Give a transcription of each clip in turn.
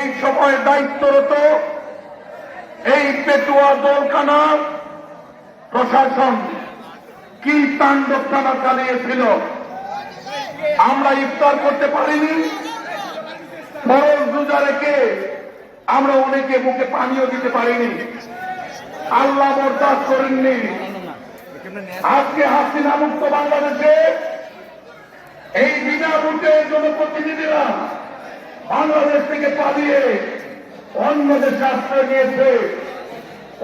সেই সময় দায়িত্বরত এই পেটুয়া দোলখানা প্রশাসন কি তাণ্ডব টানা চালিয়েছিল আমরা ইফতার করতে পারিনি। ফরজ রোজা রেখে আমরা অনেকে মুখে পানিও দিতে পারিনি। আল্লাহ বরদাস্ত করেননি। আজকে হাসিনা মুক্ত বাংলাদেশে এই বিনা ভোটে জনপ্রতিনিধিরা বাংলাদেশ থেকে পালিয়ে অন্য দেশে আশ্রয় নিয়েছে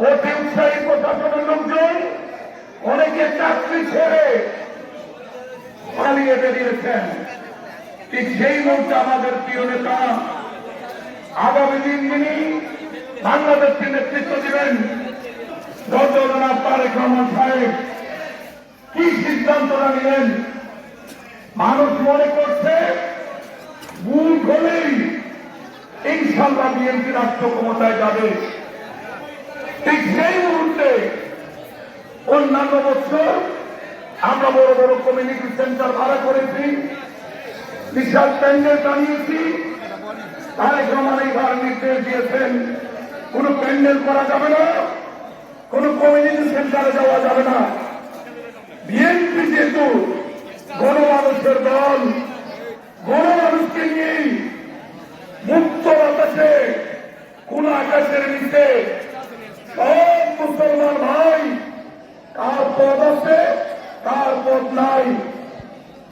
অতি উৎসাহী প্রশাসনের লোকজন অনেকে চাকরি ছেড়ে পালিয়ে বেরিয়েছেন। ঠিক সেই মুহূর্তে আমাদের প্রিয় নেতা আগামী দিন যিনি বাংলাদেশকে নেতৃত্ব দিবেন ডক্টর তারেক রহমান সাহেব, কি সিদ্ধান্তটা নিলেন? মানুষ মনে করছে ভুল হলেই ইনশাল্লাহ বিএনপি রাষ্ট্র ক্ষমতায় যাবে। ঠিক সেই মুহূর্তে অন্যান্য বছর আমরা বড় বড় কমিউনিটি সেন্টার ভাড়া করেছি, বিশাল প্যান্ডেল টানিয়েছি তারেক রহমান এইবার নির্দেশ দিয়েছেন, কোন প্যান্ডেল করা যাবে না, কোন কমিউনিটি সেন্টারে যাওয়া যাবে না। বিএনপি যেহেতু গণমানুষের দল নিয়েই মুক্ত বাতাসে কোন আকাশের নিচে সব মুসলমান ভাই কার পদ আছে কার পদ নাই।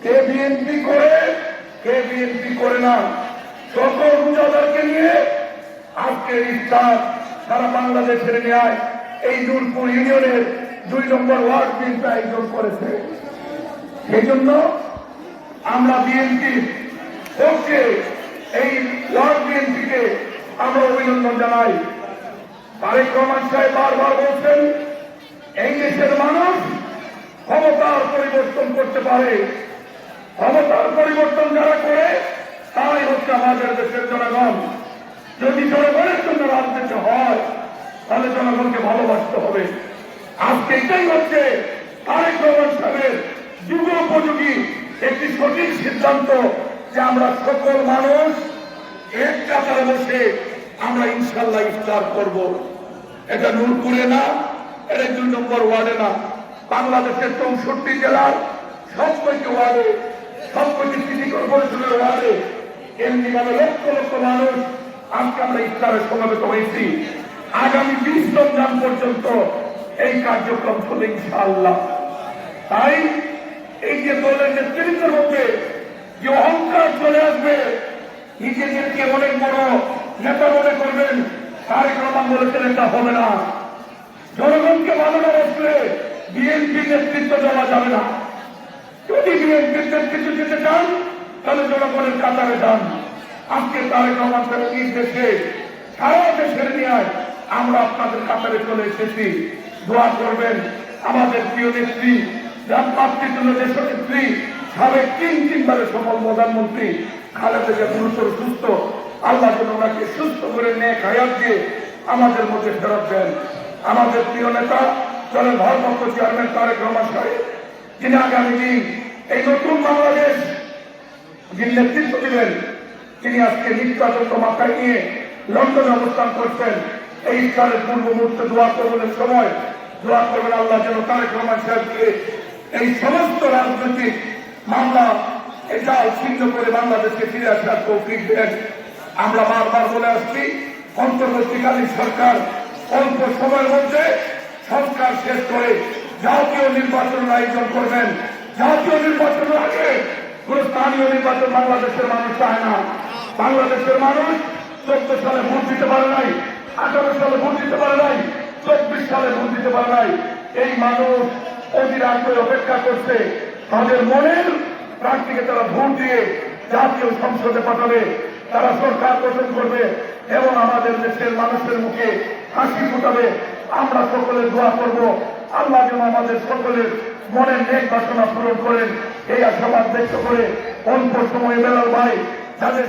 কে বিএনপি করে, কে বিএনপি করে না। সকল রোজাদারকে নিয়ে আজকের ইফতার সারা বাংলাদেশের ন্যায় এই নূরপুর ইউনিয়নের দুই নম্বর ওয়ার্ড বিএনপি আয়োজন করেছে। সেই জন্য আমরা বিএনপি পক্ষে এই ওয়ার্ড বিএনপিকে আমরা অভিনন্দন জানাই। তারেক রহমান সাহেব বারবার বলছেন এই দেশের মানুষ ক্ষমতার পরিবর্তন করতে পারে। ক্ষমতার পরিবর্তন যারা করে, তারাই হচ্ছে আমাদের দেশের জনগণ। যদি জনগণের জন্য রাজনীতি হয়, তাহলে জনগণকে ভালোবাসতে হবে। আজকে এটাই হচ্ছে তারেক রহমান সাহেবের যুগ উপযোগী একটি সঠিক সিদ্ধান্ত। যে আমরা সকল মানুষ এক কাতারে বসে আমরা ইনশাল্লাহ ইফতার করব। এটা নূরপুরে না, এটা দুই নম্বর ওয়ার্ডে না। বাংলাদেশের চৌষট্টি জেলার সব কয়টি ওয়ার্ডে সব কয়টি সিটি কর্পোরেশনের ওয়ার্ডে এমনি ভাবে লক্ষ লক্ষ মানুষ আজকে আমরা ইফতারের সমাবেত হয়েছি। আগামী বিশ রমজান পর্যন্ত এই কার্যক্রম চলে ইনশাআল্লাহ। তাই এই যে দলের নেতৃত্বের মধ্যে যে অহংকার চলে আসবে নিজেদেরকে অনেক বড় নেতা মনে করবেন তারেক রহমান বলেছেন এটা হবে না। জনগণকে ভালো না বসলে বিএনপি নেতৃত্ব দেওয়া যাবে না। যদি বিএনপির নেতৃত্ব দিতে চান, তাহলে জনগণের কাতারে যান। আজকে তারেক রহমান সাহেব নির্দেশে সারা দেশের নিয়ে আমরা আপনাদের কাতারে চলে এসেছি। দোয়া করবেন, আমাদের প্রিয় নেত্রী নেত্রী সাবেক তিন তিনবারের সফল প্রধানমন্ত্রী গুরুতর সুস্থ, আল্লাহ যেন ওনাকে সুস্থ করে হায়াত দিয়ে আমাদের মধ্যে ফেরত দেন। আমাদের প্রিয় নেতা দলের ভারপ্রাপ্ত চেয়ারম্যান তারেক রহমান সাহেব, যিনি আগামী দিন এই নতুন বাংলাদেশ যিনি নেতৃত্ব দিলেন তিনি আজকে নিত্যাদত্ত মাথায় নিয়ে লন্ডনে অবস্থান করছেন। এই ইফতারের পূর্ব মুহূর্তে দোয়া করবেন সময়। দোয়া করবেন আল্লাহ যেন তারেক রহমান সাহেবকে এই সমস্ত রাজনৈতিক মামলা, এটা ছিন্ন করে বাংলাদেশকে ফিরে আসার তৌফিক দেন। আমরা বারবার বলে আসছি, অন্তর্বর্তীকালীন সরকার অল্প সময়ের মধ্যে সরকার শেষ করে জাতীয় নির্বাচনের আয়োজন করবেন। জাতীয় নির্বাচনের আগে কোন স্থানীয় নির্বাচন বাংলাদেশের মানুষ চায় না। বাংলাদেশের মানুষ চোদ্দ সালে ভোট দিতে পারে নাই, আঠারো সালে ভোট দিতে পারে নাই, চব্বিশ সালে ভোট দিতে পারে নাই। এই মানুষ অপেক্ষা করছে। তাদের মনের প্রার্থীকে তারা ভোট দিয়ে জাতীয় সংসদে পাঠাবে। তারা সরকার গঠন করবে এবং আমাদের দেশের মানুষের মুখে হাসি ফুটাবে। আমরা সকলে দোয়া করব। আল্লাহ যেন আমাদের সকলের মনের নেক বাসনা পূরণ করেন। এই আশাবাদ ব্যক্ত করে অল্প সময় বেলাল ভাই যাদের